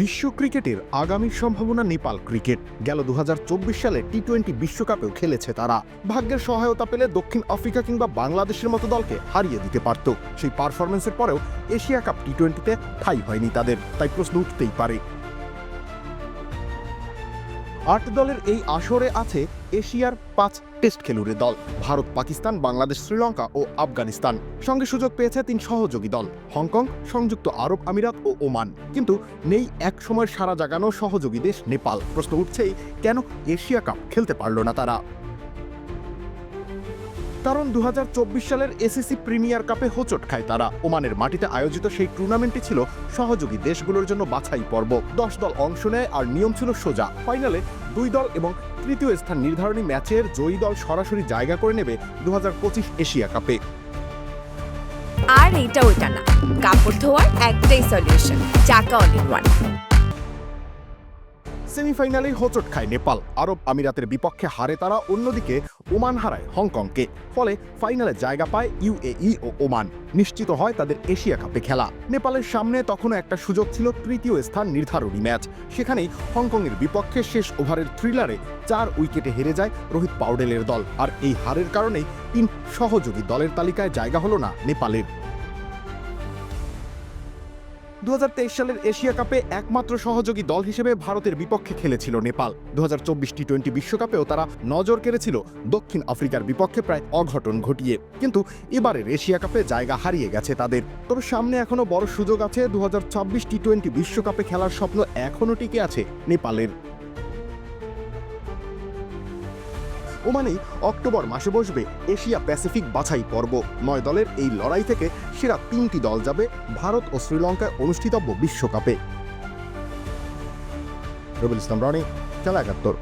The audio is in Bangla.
বিশ্ব ক্রিকেটের আগামী সম্ভাবনা নেপাল ক্রিকেট। গেল দু হাজার চব্বিশ সালে টি টোয়েন্টি বিশ্বকাপেও খেলেছে তারা। ভাগ্যের সহায়তা পেলে দক্ষিণ আফ্রিকা কিংবা বাংলাদেশের মতো দলকে হারিয়ে দিতে পারত। সেই পারফরমেন্সের পরেও এশিয়া কাপ টি টোয়েন্টিতে ঠাই হয়নি তাদের, তাই প্রশ্ন উঠতেই পারে। আট দলের এই আসরে আছে এশিয়ার পাঁচ টেস্ট খেলুড়ে দল, ভারত, পাকিস্তান, বাংলাদেশ, শ্রীলঙ্কা ও আফগানিস্তান। সঙ্গে সুযোগ পেয়েছে তিন সহযোগী দল, হংকং, সংযুক্ত আরব আমিরাত ও ওমান। কিন্তু নেই এক সময় সারা জাগানো সহযোগী দেশ নেপাল। প্রশ্ন উঠছেই, কেন এশিয়া কাপ খেলতে পারল না তারা? কারণ দু হাজার চব্বিশ সালের এসিসি প্রিমিয়ার কাপে হোঁচট খায় তারা। ওমানের মাটিতে আয়োজিত সেই টুর্নামেন্টটি ছিল সহযোগী দেশগুলোর জন্য বাছাই পর্ব। দশ দল অংশ নেয় আর নিয়ম ছিল সোজা। ফাইনালে দুই দল এবং তৃতীয় স্থান নির্ধারণী ম্যাচের জয়ী দল সরাসরি জায়গা করে নেবে দু হাজার পঁচিশ এশিয়া কাপে। আর এটা ওটা না। কাপড় ধোয়ার একটাই সলিউশন চাকা অল ওয়ান সেমিফাইনালে হোঁচট খায় নেপাল। আরব আমিরাতের বিপক্ষে হারে তারা অন্যদিকে ওমান হারায় হংকংকে। ফলে ফাইনালে জায়গা পায় ইউএই ও ওমান। নিশ্চিত হয় তাদের এশিয়া কাপে খেলা। নেপালের সামনে তখনও একটা সুযোগ ছিল তৃতীয় স্থান নির্ধারণী ম্যাচ। সেখানেই হংকংয়ের বিপক্ষে শেষ ওভারের থ্রিলারে চার উইকেটে হেরে যায় রোহিত পাউডেলের দল। আর এই হারের কারণেই তিন সহযোগী দলের তালিকায় জায়গা হলো না নেপালের। দু হাজার তেইশ সালের এশিয়া কাপে একমাত্র সহযোগী দল হিসেবে ভারতের বিপক্ষে খেলেছিল নেপাল। দু টি টোয়েন্টি বিশ্বকাপেও তারা নজর কেড়েছিল দক্ষিণ আফ্রিকার বিপক্ষে প্রায় অঘটন ঘটিয়ে। কিন্তু এবারের এশিয়া কাপে জায়গা হারিয়ে গেছে তাদের। তবে সামনে এখনও বড় সুযোগ আছে। দু হাজার ছাব্বিশ টি টোয়েন্টি বিশ্বকাপে খেলার স্বপ্ন এখনও টিকে আছে নেপালের। ওমানেই অক্টোবর মাসে বসবে এশিয়া প্যাসিফিক বাছাই পর্ব। নয় দলের এই লড়াই থেকে সেরা তিনটি দল যাবে ভারত ও শ্রীলঙ্কায় অনুষ্ঠিতব্য বিশ্বকাপে। রবিল ইসলাম রনি, খেলা একাত্তর।